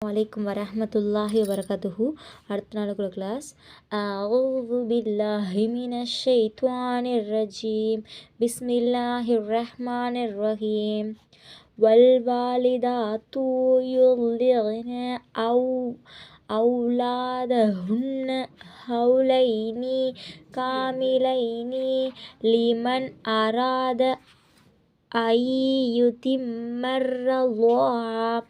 வலைக்கும் வரஹமத்துல்லாஹி வரகத்துஹு அடுத்த நாளுக்குள்ள கிளாஸ் அவுது பில்லாஹி மினஷ் ஷைத்வானிர் ரஜீம் பிஸ்மில்லாஹிர் ரஹ்மானிர் ரஹீம் والوالدات يرضعن أو أولادهن حولين كاملين لمن أراد أن يتم الرضاعة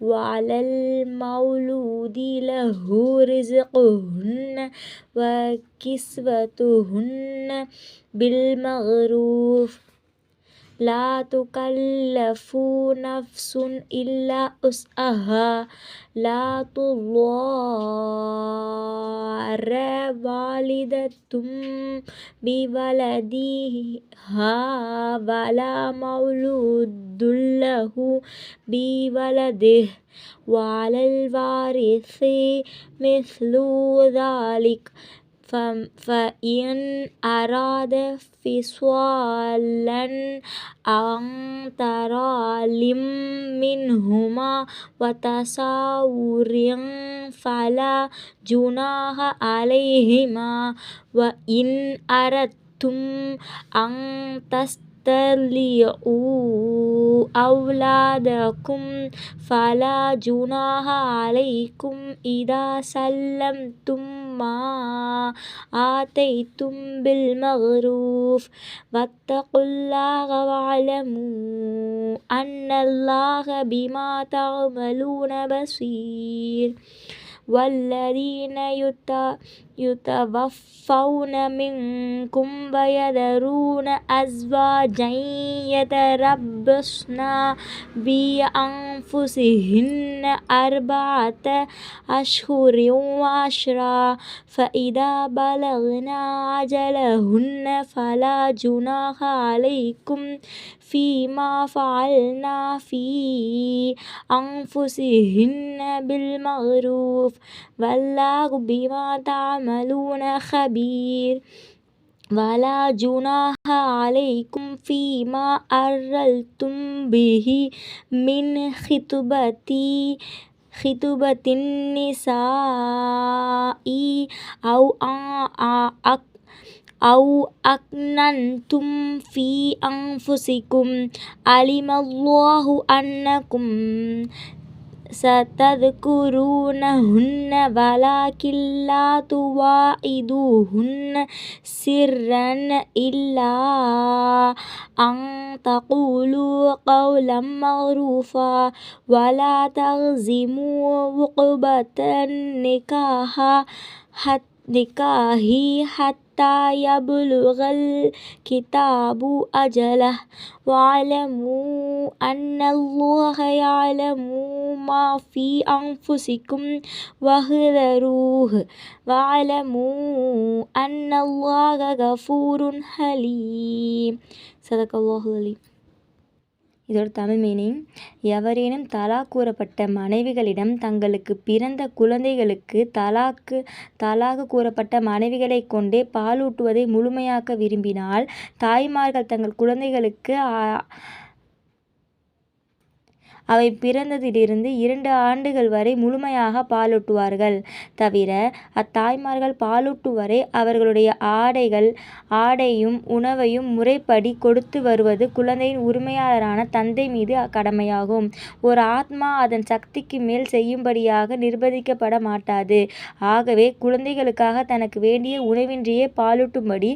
وعلى المولود له رزقهن وكسوتهن بالمعروف لا تكلف نفس إلا وسعها. لا تضار والدة بولدها ولا مولود له بولده. وعلى الوارث مثل ذلك. فإن أراد فصالا عن تراضٍ منهما وتشاور فلا جناح عليهما وإن أردتم أن تسترضعوا أولادكم فلا جناح عليكم إذا سلمتم ما آتيتم بالمعروف واتقوا الله واعلموا أن الله بما تعملون بصير والذين يتوفون منكم ويذرون أزواجا يتربصن بأنفسهن أربعة أشهر وعشرا فإذا بلغن أجلهن فلا جناح عليكم فيما فعلن في أنفسهن بالمعروف والله بما تعملون خبير. ولا جناح عليكم فيما أرلتم به من خطبة خطبة النساء أو أو أكننتم في أنفسكم. علم الله أنكم ستذكرونهن ولكن لا تواعدوهن سرا إلا أن تقولوا قولا معروفا ولا تغزموا عقبة النكاح حتى حتى يبلغ الكتاب أجله. واعلموا أن الله يعلم ما في أنفسكم واحذروه واعلموا أن الله غفور حليم صدق الله العليم இதோட தமிழ் மீனிங் எவரேனும் தலாக் கூறப்பட்ட மனைவிகளிடம் தங்களுக்கு பிறந்த குழந்தைகளுக்கு தலாக்கு தலாக்கு கூறப்பட்ட மனைவிகளைக் கொண்டே பாலூட்டுவதை முழுமையாக்க விரும்பினால் தாய்மார்கள் தங்கள் குழந்தைகளுக்கு அவை பிறந்ததிலிருந்து இரண்டு ஆண்டுகள் வரை முழுமையாக பாலூட்டுவார்கள். தவிர அத்தாய்மார்கள் பாலூட்டும் வரை அவர்களுடைய ஆடைகள் ஆடையும் உணவையும் முறைப்படி கொடுத்து வருவது குழந்தையின் உரிமையாளரான தந்தை மீது கடமையாகும். ஒரு ஆத்மா அதன் சக்திக்கு மேல் செய்யும்படியாக நிர்பந்திக்கப்பட மாட்டாது. ஆகவே குழந்தைகளுக்காக தனக்கு வேண்டிய உணவின்றியே பாலூட்டும்படி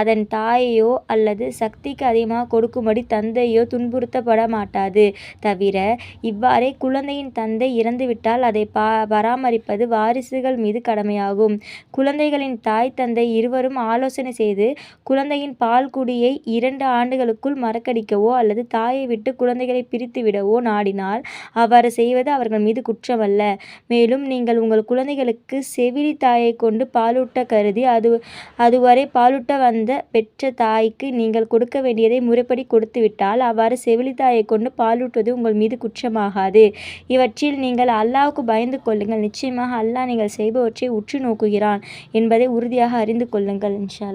அதன் தாயையோ அல்லது சக்திக்கு அதிகமாக கொடுக்கும்படி தந்தையோ துன்புறுத்தப்பட மாட்டாது. தவிர தவிர இவ்வாறே குழந்தையின் தந்தை இறந்துவிட்டால் அதை பா பராமரிப்பது வாரிசுகள் மீது கடமையாகும். குழந்தைகளின் தாய் தந்தை இருவரும் ஆலோசனை செய்து குழந்தையின் பால் குடியை இரண்டு ஆண்டுகளுக்குள் மறக்கடிக்கவோ அல்லது தாயை விட்டு குழந்தைகளை பிரித்து விடவோ நாடினால் அவ்வாறு செய்வது அவர்கள் மீது குற்றமல்ல. மேலும் நீங்கள் உங்கள் குழந்தைகளுக்கு செவிலி தாயை கொண்டு பாலூட்ட கருதி அது அதுவரை பாலூட்ட வந்த பெற்ற தாய்க்கு நீங்கள் கொடுக்க வேண்டியதை முறைப்படி கொடுத்துவிட்டால் அவ்வாறு செவிலி தாயை கொண்டு பாலூட்டுவது உங்கள் மீது குற்றமாகாது. இவற்றில் நீங்கள் அல்லாவுக்கு பயந்து கொள்ளுங்கள். நிச்சயமாக அல்லாஹ் நீங்கள் செய்பவற்றை உற்று நோக்குகிறான் என்பதை உறுதியாக அறிந்து கொள்ளுங்கள் இன்ஷா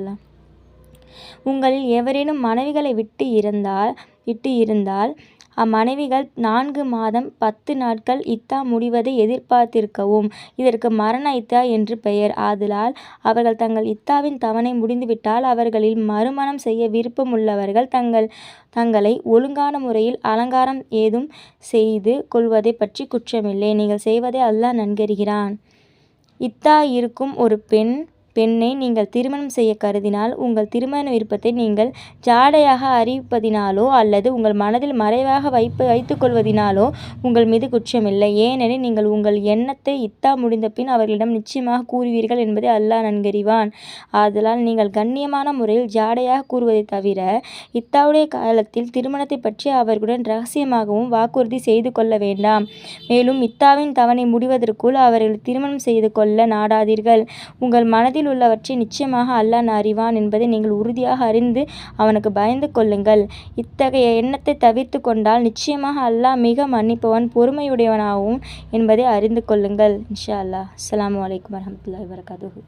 உங்களில் எவரேனும் மனைவிகளை விட்டு இருந்தால் இட்டு இருந்தால் அம்மனைவிகள் நான்கு மாதம் பத்து நாட்கள் இத்தா முடிவதை எதிர்பார்த்திருக்கவும் இதற்கு மரண இத்தா என்று பெயர். ஆதலால் அவர்கள் தங்கள் இத்தாவின் தவணை முடிந்துவிட்டால் அவர்களில் மறுமணம் செய்ய விருப்பமுள்ளவர்கள் தங்களை ஒழுங்கான முறையில் அலங்காரம் ஏதும் செய்து கொள்வதைப் பற்றி குற்றமில்லை. நீங்கள் செய்வதை அல்லாஹ் நன்கறிகிறான். இத்தா இருக்கும் ஒரு பெண் பெண்ணை நீங்கள் திருமணம் செய்ய கருதினால் உங்கள் திருமண விருப்பத்தை நீங்கள் ஜாடையாக அறிவிப்பதினாலோ அல்லது உங்கள் மனதில் மறைவாக வைப்பு கொள்வதினாலோ உங்கள் மீது குற்றமில்லை. ஏனெனில் நீங்கள் உங்கள் எண்ணத்தை இத்தா முடிந்தபின் அவர்களிடம் நிச்சயமாக கூறுவீர்கள் என்பதை அல்லாஹ் நன்கறிவான். ஆதலால் நீங்கள் கண்ணியமான முறையில் ஜாடையாக கூறுவதைத் தவிர இத்தாவுடைய காலத்தில் திருமணத்தைப் பற்றி அவர்களுடன் ரகசியமாகவும் வாக்குறுதி செய்து கொள்ள வேண்டாம். மேலும் இத்தாவின் தவணை முடிவதற்குள் அவர்கள் திருமணம் செய்து கொள்ள நாடாதீர்கள். உங்கள் மனதில் மனத்தில் உள்ளவற்றை நிச்சயமாக அல்லாஹ் அறிவான் என்பதை நீங்கள் உறுதியாக அறிந்து அவனுக்கு பயந்து கொள்ளுங்கள். இத்தகைய எண்ணத்தை தவிர்த்து கொண்டால் நிச்சயமாக அல்லாஹ் மிக மன்னிப்பவன் பொறுமையுடையவனாகவும் என்பதை அறிந்து கொள்ளுங்கள். இன்ஷா அல்லாஹ். அஸ்ஸலாமு வலைக்கம் வரமத்துல வபரகாத்துஹு.